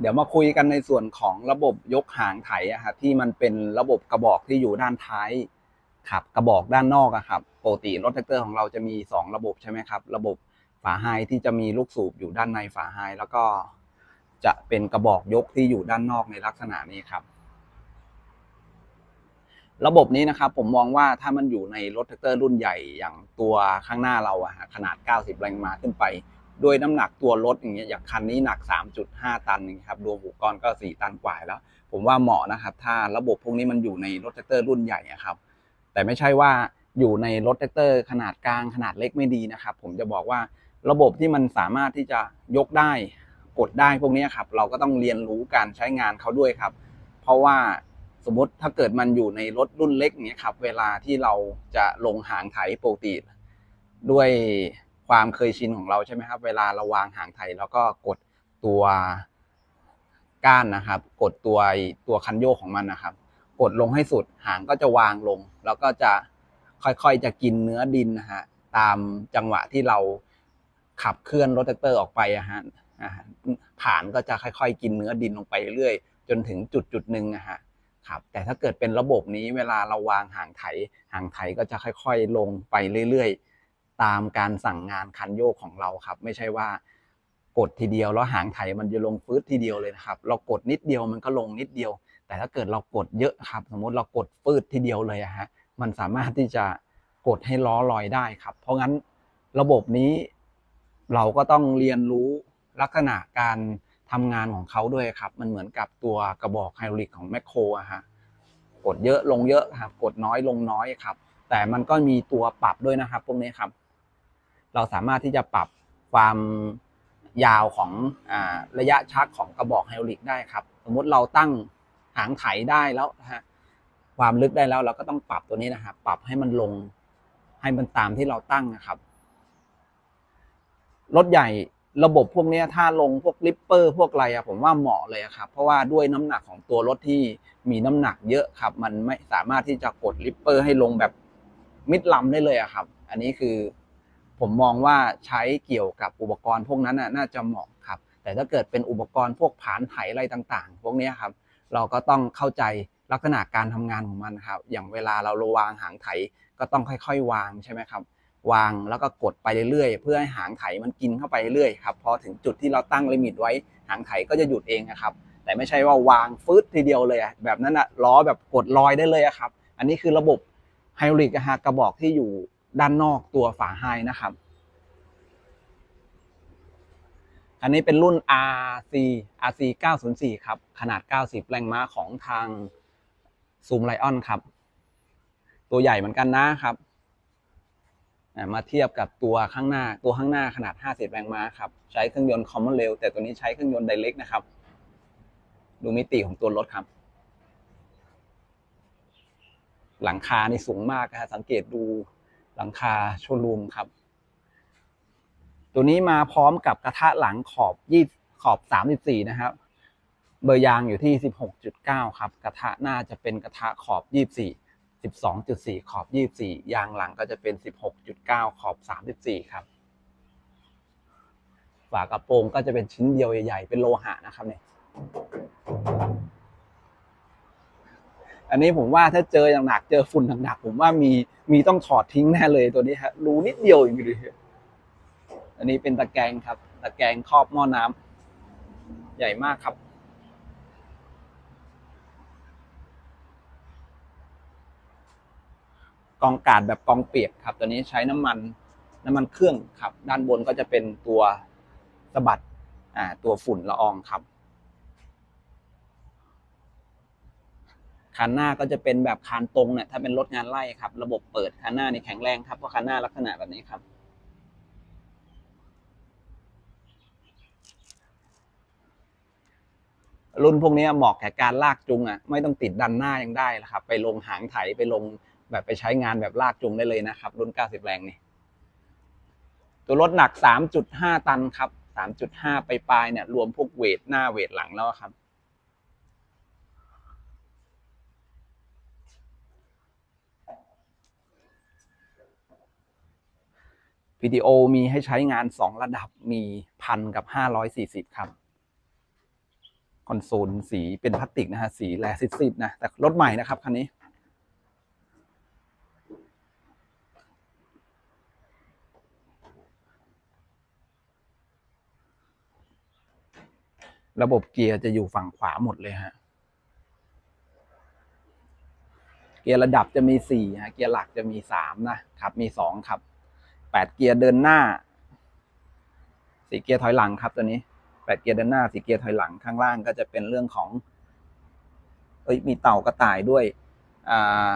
เดี๋ยวมาคุยกันในส่วนของระบบยกหางไถอะครับที่มันเป็นระบบกระบอกที่อยู่ด้านท้ายครับกระบอกด้านนอกอะครับปกติรถแท็กเตอร์ของเราจะมี 2 ระบบใช่ไหมครับ ระบบฝาไฮที่จะมีลูกสูบอยู่ด้านในฝาไฮแล้วก็จะเป็นกระบอกยกที่อยู่ด้านนอกในลักษณะนี้ครับ ระบบนี้นะครับผมมองว่าถ้ามันอยู่ในรถแท็กเตอร์รุ่นใหญ่อย่างตัวข้างหน้าเราอะขนาด 90 แรงม้าขึ้นไป ด้วยน้ำหนักตัวรถอย่างเงี้ยอย่างคันนี้หนัก 3.5 ตันนี่ครับรวมอุปกรณ์ก็ 4 ตันกว่าแล้ว ผมว่าเหมาะนะครับ ถ้าระบบพวกนี้มันอยู่ในรถแท็กเตอร์รุ่นใหญ่อะครับ แต่ไม่ใช่ว่าอยู่ในรถแท็กเตอร์ขนาดกลางขนาดเล็กไม่ดีนะครับ ผมจะบอกว่าระบบที่มันสามารถที่จะยกได้กดได้พวกนี้ครับเราก็ต้องเรียนรู้การใช้งานเขาด้วยครับ เพราะว่าสมมติถ้าเกิดมันอยู่ในรถรุ่นเล็กอย่างเงี้ยครับ เวลาที่เราจะลงหางไถปกติด้วย ความเคยชินของเราใช่ไหมครับ เวลาเราวางหางไถแล้วก็กดตัวก้านนะครับ กดตัวตัวคันโยกของมันนะครับ กดลงให้สุดหางก็จะวางลง แล้วก็จะค่อยๆจะกินเนื้อดินนะฮะตามจังหวะที่เราขับเคลื่อนรถแท็กเตอร์ออกไปอะฮะอ่าผ่านก็จะค่อยๆ กินเนื้อดินลงไปเรื่อยๆจนถึงจุดจุดหนึ่งนะฮะครับแต่ถ้าเกิดเป็นระบบนี้เวลาเราวางหางไถ หางไถก็จะค่อยๆ ลงไปเรื่อยๆ ตามการสั่งงานคันโยกของเราครับ ไม่ใช่ว่ากดทีเดียวแล้วหางไถมันจะลงฟืดทีเดียวเลยนะครับ เรากดนิดเดียวมันก็ลงนิดเดียว แต่ถ้าเกิดเรากดเยอะครับ สมมติเรากดฟืดทีเดียวเลยฮะมันสามารถที่จะกดให้ล้อลอยได้ครับ เพราะงั้นระบบนี้เราก็ต้องเรียนรู้ลักษณะการทำงานของเขาด้วยครับ มันเหมือนกับตัวกระบอกไฮดรอลิกของแมคโครอะฮะกดเยอะลงเยอะครับกดน้อยลงน้อยครับ แต่มันก็มีตัวปรับด้วยนะครับพวกนี้ครับ เราสามารถที่จะปรับความยาวของอระยะชักของกระบอกไฮดรอลิกได้ครับ สมมติเราตั้งหางไถได้แล้วฮะความลึกได้แล้วเราก็ต้องปรับตัวนี้นะครับปรับให้มันลงให้มันตามที่เราตั้งนะครับรถใหญ่ระบบพวกนี้ถ้าลงพวกลิปเปอร์ พวกอะไรอะผมว่าเหมาะเลยครับ เพราะว่าด้วยน้ำหนักของตัวรถที่มีน้ำหนักเยอะครับ มันไม่สามารถที่จะกดลิปเปอร์ให้ลงแบบมิดลำได้เลยอะครับ อันนี้คือ ผมมองว่าใช้เกี่ยวกับอุปกรณ์พวกนั้นน่ะน่าจะเหมาะครับ แต่ถ้าเกิดเป็นอุปกรณ์พวกผานไถอะไรต่างๆ พวกนี้ครับ เราก็ต้องเข้าใจลักษณะการทำงานของมันครับ อย่างเวลาเราวางหางไถก็ต้องค่อยๆ วางใช่ไหมครับ วางแล้วก็กดไปเรื่อยๆ เพื่อให้หางไถมันกินเข้าไปเรื่อยๆครับ พอถึงจุดที่เราตั้งลิมิตไว้หางไถก็จะหยุดเองนะครับ แต่ไม่ใช่ว่าวางฟืดทีเดียวเลยแบบนั้นอะล้อแบบกดลอยได้เลยครับ อันนี้คือระบบไฮดรอลิกกระบอกที่อยู่ ด้านนอกตัวฝาไฮนะครับ อันนี้เป็นรุ่น RC RC 904 ครับ ขนาด 90 แรงม้าของทางซูมไลออนครับ ตัวใหญ่เหมือนกันนะครับ มาเทียบกับตัวข้างหน้า ตัวข้างหน้าขนาด 50 แรงม้าครับ ใช้เครื่องยนต์ Common Rail แต่ตัวนี้ใช้เครื่องยนต์ Direct นะครับ ดูมิติของตัวรถครับหลังคานี่สูงมากนะฮะสังเกตดู หลังคาโชว์รูมครับ ตัวนี้มาพร้อมกับกระทะหลังขอบยี่ขอบ 34 นะครับ เบอร์ยางอยู่ที่ 16.9 ครับ กระทะหน้าจะเป็นกระทะขอบ 24 12.4 ขอบ 24 ยางหลังก็จะเป็น 16.9 ขอบ 34 ครับ ฝากระโปรงก็จะเป็นชิ้นเดียวใหญ่ๆ เป็นโลหะนะครับเนี่ย อันนี้ผมว่าถ้าเจออย่างหนักเจอฝุ่นหนักๆผมว่ามีมีต้องถอดทิ้งแน่เลยตัวนี้ฮะรูนิดเดียวอย่างนี้เลยอันนี้เป็นตะแกรงครับ ตะแกรงครอบหม้อน้ำใหญ่มากครับ กองกาดแบบกองเปียกครับ ตัวนี้ใช้น้ำมันน้ำมันเครื่องครับ ด้านบนก็จะเป็นตัวสะบัดอ่าตัวฝุ่นละอองครับ คันหน้าก็จะเป็นแบบคานตรงเนี่ยถ้าเป็นรถงานไล่ครับ ระบบเปิดคันหน้านี่แข็งแรงครับเพราะคันหน้าลักษณะแบบนี้ครับ รุ่นพวกนี้เหมาะแก่การลากจูงอะไม่ต้องติดดันหน้ายังได้แล้วครับ ไปลงหางไถไปลงแบบไปใช้งานแบบลากจูงได้เลยนะครับ รุ่น 90 แรงนี่ตัวรถหนัก 3.5 ตันครับ 3.5 ไปปลายเนี่ยรวมพวกเวทหน้าเวทหลังแล้วครับ วิดีโอมีให้ใช้งาน 2 ระดับมีพันกับ 540 ครับ คอนโซลสีเป็นพลาสติกนะฮะ สีแลซิดๆนะ แต่รถใหม่นะครับคันนี้ระบบเกียร์จะอยู่ฝั่งขวาหมดเลยฮะ เกียร์ระดับจะมีสี่ฮะ เกียร์หลักจะมีสามนะครับ มีสองครับ แปดเกียร์เดินหน้าสี่เกียร์ถอยหลังครับ ตัวนี้แปดเกียร์เดินหน้าสี่เกียร์ถอยหลังข้างล่างก็จะเป็นเรื่องของ เอ้ยมีเต่ากระต่ายด้วย อ่า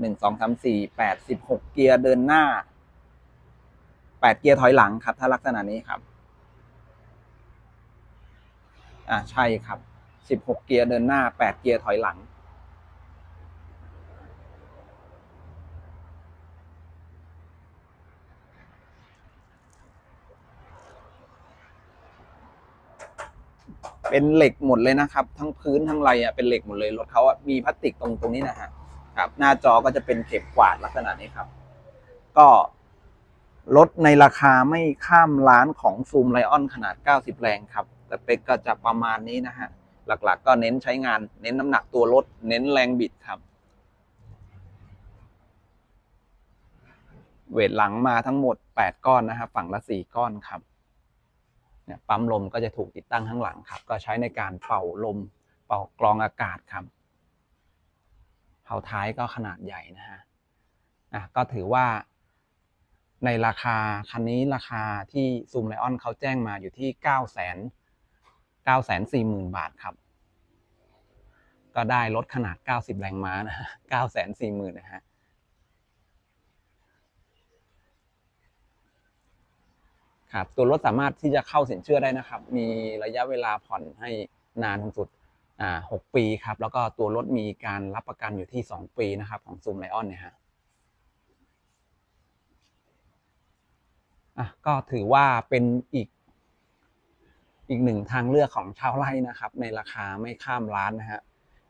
หนึ่งสองสามสี่แปดสิบหกเกียร์เดินหน้าแปดเกียร์ถอยหลังครับ ถ้าลักษณะนี้ครับ อ่าใช่ครับสิบหกเกียร์เดินหน้าแปดเกียร์ถอยหลัง เป็นเหล็กหมดเลยนะครับ ทั้งพื้นทั้งไรอะเป็นเหล็กหมดเลยรถเขาอะมีพลาสติกตรงตรงนี้นะฮะครับหน้าจอก็จะเป็นเข็มกวาดลักษณะนี้ครับ ก็รถในราคาไม่ข้ามล้านของซูมไลออนขนาด 90 แรงครับ แต่เป็กก็จะประมาณนี้นะฮะ หลักๆ ก็เน้นใช้งาน เน้นน้ำหนักตัวรถ เน้นแรงบิดครับ เวทหลังมาทั้งหมด 8 ก้อนนะครับ ฝั่งละ 4 ก้อนครับ เนี่ยปั๊มลมก็จะถูกติดตั้งข้างหลังครับ ก็ใช้ในการเป่าลม เป่ากรองอากาศครับเผาท้ายก็ขนาดใหญ่นะฮะอะก็ถือว่าในราคาคันนี้ราคาที่ซูมไลออนเขาแจ้งมาอยู่ที่เก้าแสนเก้าแสนสี่หมื่นบาทครับ ก็ได้รถขนาดเก้าสิบแรงม้านะฮะเก้าแสนสี่หมื่นนะฮะ ครับตัวรถสามารถที่จะเข้าสินเชื่อได้นะครับ มีระยะเวลาผ่อนให้นานสุดอ่าหกปีครับ แล้วก็ตัวรถมีการรับประกันอยู่ที่สองปีนะครับของซูมไลออนเนี่ยฮะอะก็ถือว่าเป็นอีกอีกหนึ่งทางเลือกของชาวไร่นะครับ ในราคาไม่ข้ามล้านนะฮะ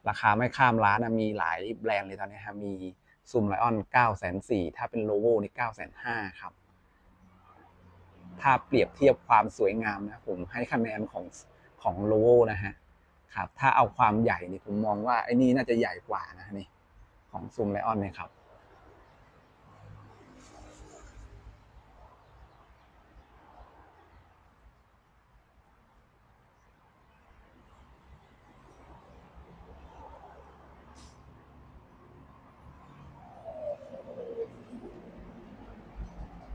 ราคาไม่ข้ามล้านนะมีหลายแบรนด์เลยตอนนี้ครับมีซูมไลออนเก้าแสนสี่ถ้าเป็นโลโก้นี่เก้าแสนห้าครับ ถ้าเปรียบเทียบความสวยงามนะผมให้คะแนนของของโลโวนะฮะครับถ้าเอาความใหญ่นี่ผมมองว่าไอ้นี่น่าจะใหญ่กว่านะนี่ของซูมไลออนเนี่ยครับ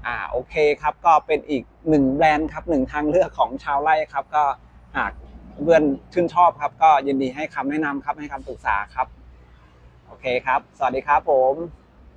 อ่าโอเคครับก็เป็นอีกหนึ่งแบรนด์ครับหนึ่งทางเลือกของชาวไร่ครับก็หากเพื่อนชื่นชอบครับ ก็ยินดีให้คำแนะนำครับให้คำปรึกษาครับ โอเคครับ สวัสดีครับผม